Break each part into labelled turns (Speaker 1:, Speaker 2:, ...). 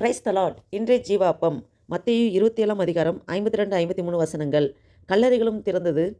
Speaker 1: Price தலாட் இன்றைய ஜீவாப்பம் மத்திய இருபத்தி ஏழாம் அதிகாரம் ஐம்பத்தி ரெண்டு ஐம்பத்தி மூணு வசனங்கள். கல்லறைகளும் திறந்தது.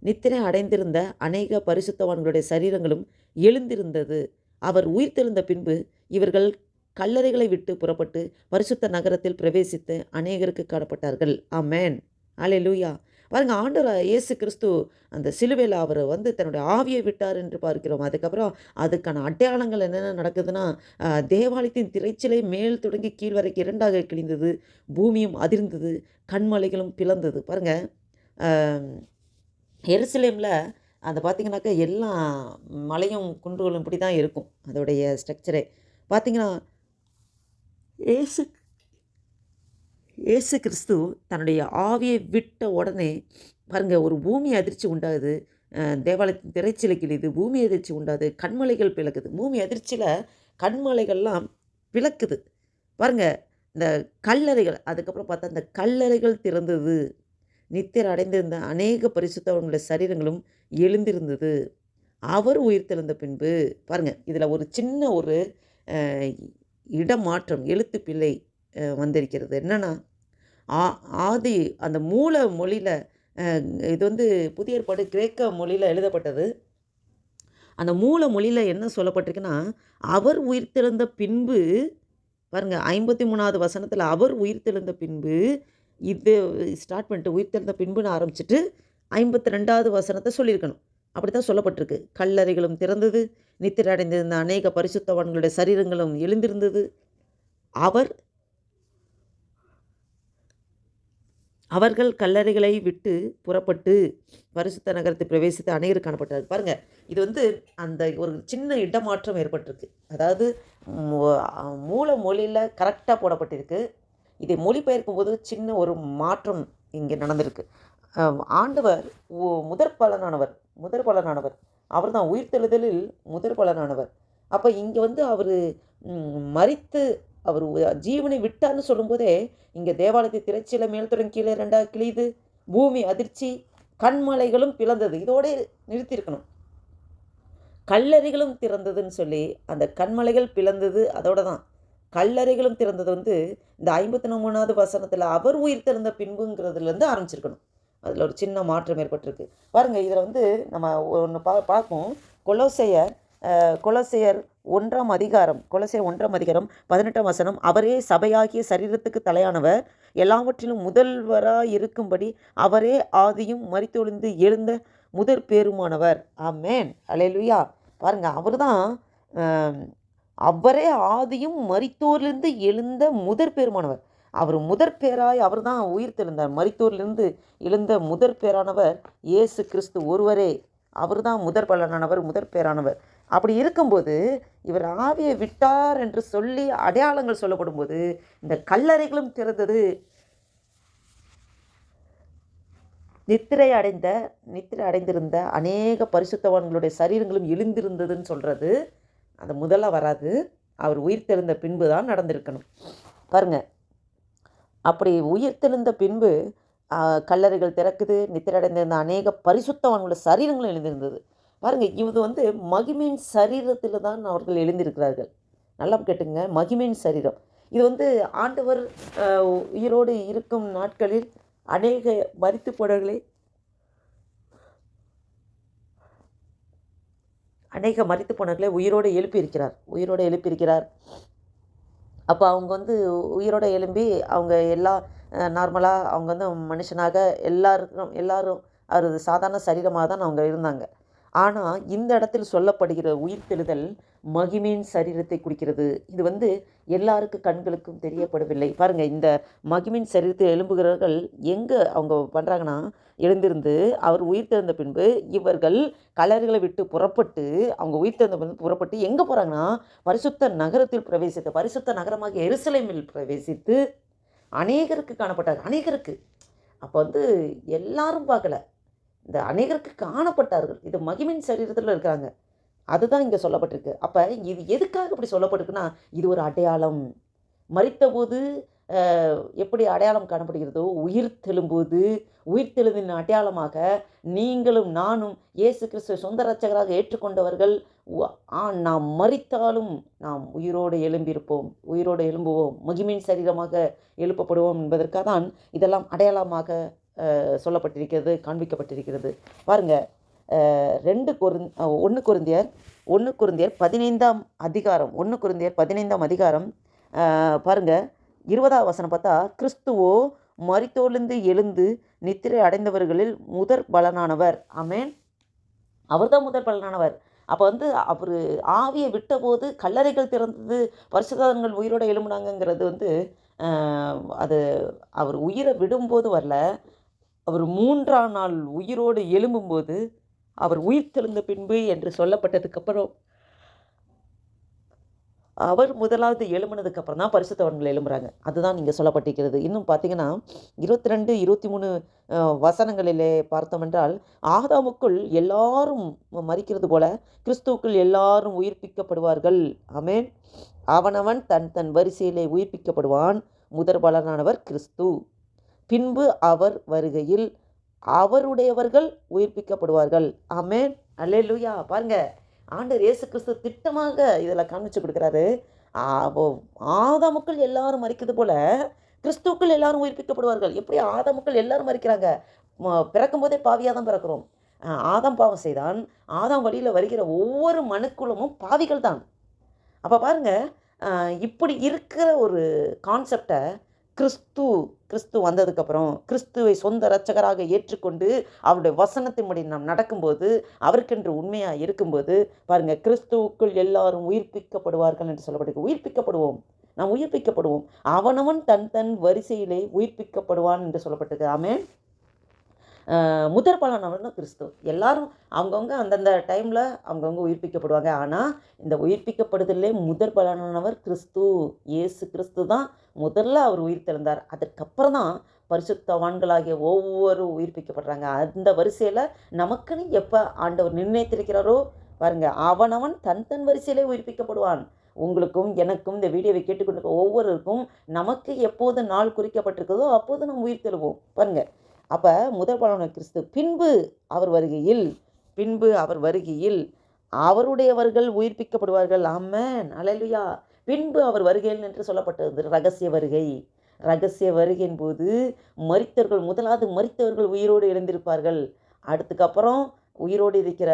Speaker 1: நித்திரை அடைந்திருந்த அநேக பரிசுத்தவான்களுடைய சரீரங்களும் எழுந்திருந்தது. அவர் உயிர்த்தெழுந்த பின்பு இவர்கள் கல்லறைகளை விட்டு புறப்பட்டு பரிசுத்த நகரத்தில் பிரவேசித்து அநேகருக்கு காணப்பட்டார்கள். ஆமேன். அலே லூயா பாருங்க ஆண்டவர் இயேசு கிறிஸ்து அந்த சிலுவையில் அவர் வந்து தன்னுடைய ஆவியை விட்டார் என்று பார்க்கிறோம். அதுக்கப்புறம் அதுக்கான அடையாளங்கள் என்னென்ன நடக்குதுன்னா தேவாலயத்தின் திரைச்சிலை மேல் தொடங்கி கீழ் வரைக்கும் இரண்டாக கிழிந்தது பூமியும் அதிர்ந்தது கண்மலைகளும் பிளந்தது. பாருங்க எருசலேமில் அதை பார்த்திங்கனாக்கா எல்லா மலையும் குன்றுகளும் இப்படி தான் இருக்கும் அதோடைய ஸ்ட்ரக்சரே. பார்த்தீங்கன்னா ஏசு இயேசு கிறிஸ்து தன்னுடைய ஆவியை விட்ட உடனே பாருங்கள் ஒரு பூமி அதிர்ச்சி உண்டாகுது. தேவாலயத்தின் திரைச்சிலை கிழிது பூமி அதிர்ச்சி உண்டாது கண்மலைகள் பிளக்குது. பூமி அதிர்ச்சியில் கண்மலைகள்லாம் பிளக்குது. பாருங்கள் இந்த கல்லறைகள் அதுக்கப்புறம் பார்த்தா இந்த கல்லறைகள் திறந்தது. நித்திர அடைந்திருந்த அநேக பரிசுத்தவங்களுடைய சரீரங்களும் எழுந்திருந்தது. அவர் உயிர் திறந்த பின்பு பாருங்கள் இதில் ஒரு சின்ன ஒரு இடமாற்றம் எழுத்து பிள்ளை வந்திருக்கிறது. என்னென்னா ஆ ஆதி அந்த மூல மொழியில் இது வந்து புதிய ஏற்பாடு கிரேக்க மொழியில் எழுதப்பட்டது. அந்த மூல மொழியில் என்ன சொல்லப்பட்டிருக்குன்னா அவர் உயிர்த்தெழுந்த பின்பு பாருங்க ஐம்பத்தி மூணாவது வசனத்தில் அவர் உயிர்த்தெழுந்த பின்பு இது ஸ்டார்ட் பண்ணிட்டு உயிர்த்தெழுந்த பின்புன்னு ஆரம்பிச்சிட்டு ஐம்பத்தி ரெண்டாவது வசனத்தை சொல்லியிருக்கணும். அப்படி தான் சொல்லப்பட்டிருக்கு. கல்லறைகளும் திறந்தது நித்திர அடைந்திருந்த அநேக பரிசுத்தவான்களுடைய சரீரங்களும் எழுந்திருந்தது. அவர் அவர்கள் கல்லறைகளை விட்டு புறப்பட்டு பரிசுத்த நகரத்தை பிரவேசித்து அநேகர் காணப்பட்டார் பாருங்கள் இது வந்து அந்த ஒரு சின்ன இடமாற்றம் ஏற்பட்டிருக்கு. அதாவது மூல மொழியில் கரெக்டாக போடப்பட்டிருக்கு. இதை மொழிபெயர்க்கும் போது சின்ன ஒரு மாற்றம் இங்கே நடந்திருக்கு. ஆண்டவர் முதற் பலனானவர் முதற் பலனானவர் அவர் தான் உயிர்த்தெழுதலில் முதற் பலனானவர் அப்போ இங்கே வந்து அவர் மறித்து அவர் ஜீவனை விட்டார்னு சொல்லும்போதே இங்கே தேவாலயத்தை திரைச்சியில் மேல் கீழே ரெண்டாக கிழியுது. பூமி அதிர்ச்சி கண்மலைகளும் பிளந்தது. இதோட நிறுத்தியிருக்கணும். கல்லறைகளும் திறந்ததுன்னு சொல்லி அந்த கண்மலைகள் பிளந்தது அதோட தான். கல்லறைகளும் திறந்தது வந்து இந்த ஐம்பத்தி மூணாவது வசனத்தில் அவர் உயிர் திறந்த பின்புங்கிறதுலேருந்து ஆரம்பிச்சிருக்கணும். அதில் ஒரு சின்ன மாற்றம் ஏற்பட்டிருக்கு. பாருங்கள் இதில் வந்து நம்ம ஒன்று பா பார்ப்போம். கொலோசையர் கொலோசையர் ஒன்றாம் அதிகாரம் கொலோசையர் ஒன்றாம் அதிகாரம் பதினெட்டாம் வசனம் அவரே சபையாகிய சரீரத்துக்கு தலையானவர். எல்லாவற்றிலும் முதல்வராக இருக்கும்படி அவரே ஆதியும் மரித்தொழிந்து எழுந்த முதற் பேருமானவர். ஆமேன். அலையலுயா பாருங்க அவர் தான் அவரே ஆதியும் மரித்தோரிலிருந்து எழுந்த முதற் பேருமானவர். அவர் முதற் பேராய் அவர் தான் உயிர் தெழுந்தார் மரித்தோரிலிருந்து எழுந்த முதற் பேரானவர் இயேசு கிறிஸ்து ஒருவரே. அவர் தான் முதற் பலனானவர் முதற் பேரானவர். அப்படி இருக்கும்போது இவர் ஆவியை விட்டார் என்று சொல்லி அடையாளங்கள் சொல்லப்படும்போது இந்த கல்லறைகளும் திறந்தது. நித்திரை அடைந்த நித்திரை அடைந்திருந்த அநேக பரிசுத்தவான்களுடைய சரீரங்களும் எழுந்திருந்ததுன்னு சொல்கிறது அது முதல்ல வராது. அவர் உயிர்த்தெழுந்த பின்பு தான் நடந்திருக்கணும். பாருங்க. அப்படி உயிர்த்தெழுந்த பின்பு கல்லறைகள் திறக்குது நித்திரை அடைந்திருந்த அநேக பரிசுத்தவான்களுடைய சரீரங்களும் எழுந்திருந்தது. பாருங்கள் இது வந்து மகிமையின் சரீரத்தில் தான் அவர்கள் எழுந்திருக்கிறார்கள். நல்லா கேட்டுங்க மகிமையின் சரீரம். இது வந்து ஆண்டவர் உயிரோடு இருக்கும் நாட்களில் அநேக மறித்து போனவர்களை அநேக மறித்து போனவர்களை உயிரோடு எழுப்பியிருக்கிறார். உயிரோடு எழுப்பியிருக்கிறார். அப்போ அவங்க வந்து உயிரோடு எழும்பி அவங்க எல்லா நார்மலாக அவங்க வந்து மனுஷனாக எல்லாருக்கும் எல்லாரும் அவர் சாதாரண சரீரமாக தான் அவங்க இருந்தாங்க. ஆனால் இந்த இடத்தில் சொல்லப்படுகிற உயிர்த்தெழுதல் மகிமையின் சரீரத்தை குறிக்கிறது. இது வந்து எல்லாருக்கும் கண்களுக்கும் தெரியப்படவில்லை. பாருங்கள் இந்த மகிமின் சரீரத்தை எழும்புகிறவர்கள் எங்கே அவங்க பண்ணுறாங்கன்னா எழுந்திருந்து அவர் உயிர்த்தெழுந்த பின்பு இவர்கள் கலர்களை விட்டு புறப்பட்டு அவங்க உயிர்த்தெழுந்த பின்பு புறப்பட்டு எங்கே போகிறாங்கன்னா பரிசுத்த நகரத்தில் பிரவேசித்து பரிசுத்த நகரமாக எருசலேமில் பிரவேசித்து அநேகருக்கு காணப்பட்டார் அநேகருக்கு. அப்போ வந்து எல்லாரும் பார்க்கல. இந்த அநேகருக்கு காணப்பட்டார்கள். இது மகிமின் சரீரத்தில் இருக்காங்க. அதுதான் இங்கே சொல்லப்பட்டிருக்கு. அப்போ இது எதுக்காக இப்படி சொல்லப்பட்டிருக்குன்னா இது ஒரு அடையாளம். மறித்தபோது எப்படி அடையாளம் காணப்படுகிறதோ உயிர் தெழும்போது உயிர் தெழுவின் அடையாளமாக நீங்களும் நானும் இயேசு கிறிஸ்துவ சொந்த ரச்சகராக ஏற்றுக்கொண்டவர்கள். ஆ நாம் மறித்தாலும் நாம் உயிரோடு எழும்பியிருப்போம். உயிரோடு எழும்புவோம். மகிமின் சரீரமாக எழுப்பப்படுவோம் என்பதற்காக தான் இதெல்லாம் அடையாளமாக சொல்லப்பட்டிருக்கிறது காண்பிக்கப்பட்டிருக்கிறது. பாருங்க ரெண்டு கொருந் ஒன்று குருந்தியர் ஒன்று குருந்தியர் பதினைந்தாம் அதிகாரம் ஒன்று குருந்தியர் பதினைந்தாம் அதிகாரம் பாருங்க இருபதாம் வசனம் பார்த்தா கிறிஸ்துவோ மரித்தோலிருந்து எழுந்து நித்திரை அடைந்தவர்களில் முதற் பலனானவர். ஆமென். அவர்தான் முதற் பலனானவர். அப்போ வந்து அவர் ஆவியை விட்டபோது கல்லறைகள் திறந்தது பரிசுத்தவான்கள் உயிரோட எழும்புனாங்கங்கிறது வந்து அது அவர் உயிரை விடும்போது வரல. அவர் மூன்றாம் நாள் உயிரோடு எழும்பும்போது அவர் உயிர் தெழுந்த பின்பு என்று சொல்லப்பட்டதுக்கப்புறம் அவர் முதலாவது எழும்பினதுக்கப்புறம் தான் பரிசுத்தவன்கள் எழும்புறாங்க. அதுதான் இங்கே சொல்லப்பட்டிருக்கிறது. இன்னும் பார்த்தீங்கன்னா இருபத்தி ரெண்டு இருபத்தி மூணு வசனங்களிலே பார்த்தோமென்றால் ஆதாமுக்குள் எல்லாரும் மறிக்கிறது போல கிறிஸ்துவுக்குள் எல்லாரும் உயிர்ப்பிக்கப்படுவார்கள். ஆமென். அவனவன் தன் தன் வரிசையிலே உயிர்ப்பிக்கப்படுவான். முதற் பலனானவர் கிறிஸ்து. பின்பு அவர் வருகையில் அவருடையவர்கள் உயிர்ப்பிக்கப்படுவார்கள். ஆமென். அல்லேலூயா. பாருங்க ஆண்டவர் இயேசு கிறிஸ்து திட்டமாக இதில் காமிச்சு கொடுக்குறாரு. ஆதாமுக்கள் எல்லாரும் மறிக்கிறது போல கிறிஸ்துக்கள் எல்லாரும் உயிர்ப்பிக்கப்படுவார்கள். எப்படி ஆதாமுக்கள் எல்லாரும் மறிக்கிறாங்க ம- பிறக்கும்போதே பாவியாக தான் பிறக்கிறோம். ஆதாம் பாவம் செய்தான். ஆதாம் வழியில் வருகிற ஒவ்வொரு மனுக்குளமும் பாவிகள் தான் அப்போ பாருங்கள் இப்படி இருக்கிற ஒரு கான்செப்டை கிறிஸ்து கிறிஸ்து வந்ததுக்கப்புறம் கிறிஸ்துவை சொந்த இரட்சகராக ஏற்றுக்கொண்டு அவருடைய வசனத்தின்படி நாம் நடக்கும்போது அவருக்கென்று உண்மையாக இருக்கும்போது பாருங்க கிறிஸ்துவுக்குள் எல்லாரும் உயிர்ப்பிக்கப்படுவார்கள் என்று சொல்லப்படுது உயிர்ப்பிக்கப்படுவோம். நாம் உயிர்ப்பிக்கப்படுவோம். அவனவன் தன் தன் வரிசையிலே உயிர்ப்பிக்கப்படுவான் என்று சொல்லப்பட்டிருக்கு. ஆமே முதற் பலனவர்னு கிறிஸ்து. எல்லாரும் அவங்கவுங்க அந்தந்த டைமில் அவங்கவுங்க உயிர்ப்பிக்கப்படுவாங்க. ஆனால் இந்த உயிர்ப்பிக்கப்படுதலே முதற் பலனானவர் கிறிஸ்து இயேசு கிறிஸ்து தான் முதல்ல அவர் உயிர் தெழுந்தார். அதற்கப்புறம் தான் பரிசுத்தவான்களாகிய ஒவ்வொரு உயிர்ப்பிக்கப்படுறாங்க. அந்த வரிசையில் நமக்குன்னு எப்போ ஆண்டவர் நிர்ணயித்திருக்கிறாரோ பாருங்க அவனவன் தன் தன் வரிசையிலே உயிர்ப்பிக்கப்படுவான். உங்களுக்கும் எனக்கும் இந்த வீடியோவை கேட்டுக்கொண்டிருக்க ஒவ்வொருக்கும் நமக்கு எப்போது நாள் குறிக்கப்பட்டிருக்கிறதோ அப்போது நம்ம உயிர் தெழுவோம். பாருங்கள் அப்போ முதல் பலன கிறிஸ்து பின்பு அவர் வருகையில் பின்பு அவர் வருகையில் அவருடையவர்கள் உயிர்ப்பிக்கப்படுவார்கள். ஆமென். அல்லேலூயா பின்பு அவர் வருகையில் என்று சொல்லப்பட்டது ரகசிய வருகை. ரகசிய வருகையின் போது மறித்தவர்கள் முதலாவது மரித்தவர்கள் உயிரோடு எழுந்திருப்பார்கள். அடுத்துக்கப்புறம் உயிரோடு இருக்கிற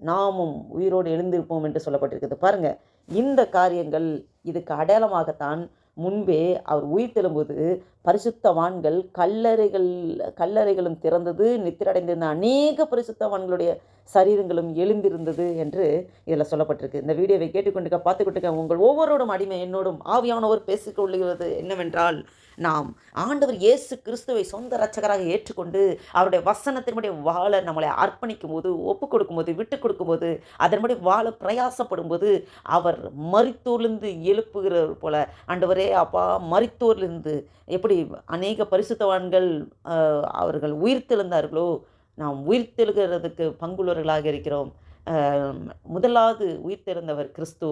Speaker 1: நாமும் உயிரோடு எழுந்திருப்போம் என்று சொல்லப்பட்டிருக்கிறது பாருங்கள் இந்த காரியங்கள் இதுக்கு அடையாளமாகத்தான் முன்பே அவர் உயிர் தெழும்போது பரிசுத்தவான்கள் கல்லறைகள் கல்லறைகளும் திறந்தது நித்திரடைந்திருந்த அநேக பரிசுத்தவான்களுடைய சரீரங்களும் எழுந்திருந்தது என்று இதில் சொல்லப்பட்டிருக்கு. இந்த வீடியோவை கேட்டுக்கொண்டுக்க பார்த்துக்கிட்டு உங்கள் ஒவ்வொருவரும் அடிமை என்னோடும் ஆவியானவர் பேசிக்கொள்ளுகிறது என்னவென்றால் நாம் ஆண்டவர் இயேசு கிறிஸ்துவை சொந்த ரச்சகராக ஏற்றுக்கொண்டு அவருடைய வசனத்தின்படி வாழ நம்மளை அர்ப்பணிக்கும் போது ஒப்பு கொடுக்கும்போது விட்டு கொடுக்கும்போது அதன்படி வாழ பிரயாசப்படும் அவர் மறித்தோர்லேருந்து எழுப்புகிறவர் போல. ஆண்டவரே அப்பா மறித்தோர்லேருந்து எப்படி அநேக பரிசுத்தவான்கள் அவர்கள் உயிர்த்தெழுந்தார்களோ நாம் உயிர்த்தெழுகிறதுக்கு பங்குள்ளவர்களாக இருக்கிறோம். முதலாவது உயிர்த்தெழுந்தவர் கிறிஸ்து.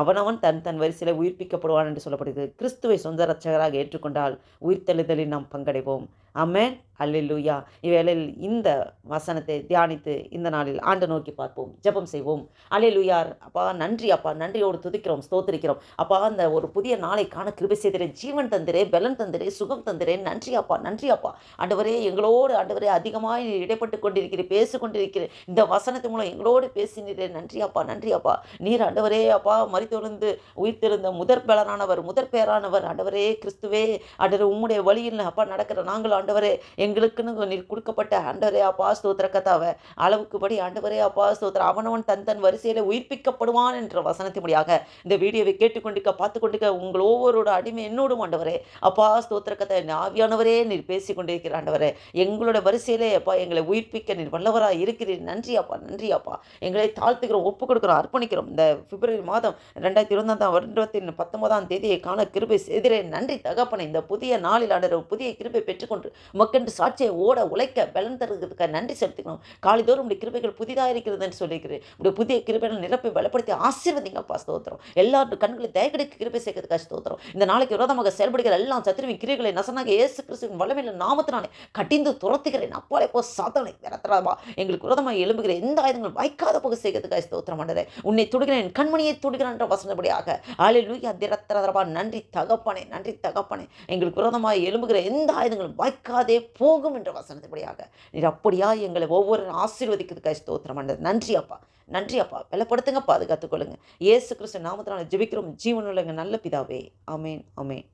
Speaker 1: அவனவன் தன் தன் வரிசையில் உயிர்ப்பிக்கப்படுவான் என்று சொல்லப்படுகிறது. கிறிஸ்துவை சொந்த ரட்சகராக ஏற்றுக்கொண்டால் உயிர்த்தெழுதலில் நாம் பங்கடைவோம். அமேன் அல்லேலூயா. இவ்வேளையில் இந்த வசனத்தை தியானித்து இந்த நாளில் ஆண்டு நோக்கி பார்ப்போம் ஜெபம் செய்வோம். அல்லேலூயார் அப்பா நன்றி அப்பா நன்றியோடு துதிக்கிறோம் ஸ்தோத்திரிக்கிறோம். அப்பா அந்த ஒரு புதிய நாளை காண கிருபை செய்திரே ஜீவன் தந்திரே பலன் தந்திரே சுகம் தந்திரே. நன்றி அப்பா நன்றி அப்பா. ஆண்டவரே எங்களோடு ஆண்டவரே அதிகமாக இடைப்பட்டு கொண்டிருக்கிறேன் பேசி கொண்டிருக்கிறேன் இந்த வசனத்து மூலம் எங்களோடு பேசினீரே. நன்றி அப்பா நன்றி அப்பா. நீர் ஆண்டவரே அப்பா மறித்தொழுந்து உயிர்த்திருந்த முதற் பலனானவர் முதற் பேரானவர். ஆண்டவரே கிறிஸ்துவே ஆண்டவர் உம்முடைய வழியில் அப்பா நடக்கிற நாங்கள் ஆண்டவரே எங்களுக்குன்னு நீர் கொடுக்கப்பட்ட ஆண்டவரே அப்பா ஸ்தோத்திர கதாவை அளவுக்குபடி ஆண்டவரே அப்பா ஸ்தோத்திர அவனவன் தன் தன் வரிசையில் உயிர்ப்பிக்கப்படுவான் என்ற வசனத்தின் முடியாக இந்த வீடியோவை கேட்டுக்கொண்டிருக்க பார்த்து கொண்டிருக்க உங்கள் ஒவ்வொருட அடிமை என்னோடும் ஆண்டவரே. அப்பா ஸ்தோத்திர கதை ஆவியானவரே நீர் பேசி கொண்டிருக்கிற ஆண்டவரே. எங்களோட வரிசையிலே அப்பா எங்களை உயிர்ப்பிக்க நீர் வல்லவராக இருக்கிறீர். நன்றி அப்பா நன்றி அப்பா. எங்களை தாழ்த்துக்கிறோம் ஒப்பு கொடுக்குறோம் அர்ப்பணிக்கிறோம். இந்த பிப்ரவரி மாதம் ரெண்டாயிரத்தி இருபதாம் வருடத்தின் பத்தொன்பதாம் தேதியை காண கிருபை செய்திரே நன்றி தகப்பனை இந்த புதிய நாளில் ஆண்டவர் புதிய கிருபை பெற்றுக்கொண்டு ஸ்தோத்திரம் சாட்சியை ஓட உழைக்க பலன் தருகிறதுக்காக நன்றி செலுத்திக்கணும். காலைதோறும் உடைய கிருபைகள் புதிதாக இருக்கிறது என்று சொல்லியிருக்கிறேன் உடைய புதிய கிருபைகள் நிரப்பி பலப்படுத்தி ஆசீர்வதிங்கப்பா ஸ்தோத்திரம். எல்லாரும் கண்களை தயக்கடிக்கு கிருபை சேர்க்கறதுக்காக ஸ்தோத்திரம். இந்த நாளைக்கு விரோதமாக செயல்படுகிற எல்லாம் சத்துருவின் கிரிகளை நசனாக இயேசு கிறிஸ்துவின் வளமையில் நாமத்தினாலே கட்டிந்து துரத்துகிறேன். அப்பாலே போ சாத்தனை விரத்துறாதா எங்களுக்கு விரோதமாக எழும்புகிற எந்த ஆயுதங்கள் வாய்க்காத போக செய்கிறதுக்காக ஸ்தோத்திரம் பண்ணதே உன்னை துடுகிறேன் கண்மணியை துடுகிறான் என்ற வசனப்படியாக. ஆளே லூயா திரத்திரதரபா நன்றி தகப்பனே நன்றி தகப்பனே. எங்களுக்கு விரோதமாக எழும்புகிற எந்த ஆயுதங்களும் வாய்க்காதே போகும் என்ற வசனத்துப்படியாக நீர் அப்படியா எங்களை ஒவ்வொரு ஆசீர்வதிக்கிறதுக்காக ஸ்தோத்திரம் பண்ணது. நன்றி அப்பா. நன்றி அப்பா. வெள்ளப்படுத்துங்கப்பா அது கற்றுக்கொள்ளுங்க ஏசு கிறிஸ்து நாமத்தினால ஜெபிக்கிறோம். ஜீவனுள்ளங்க நல்ல பிதாவே. அமேன் அமேன்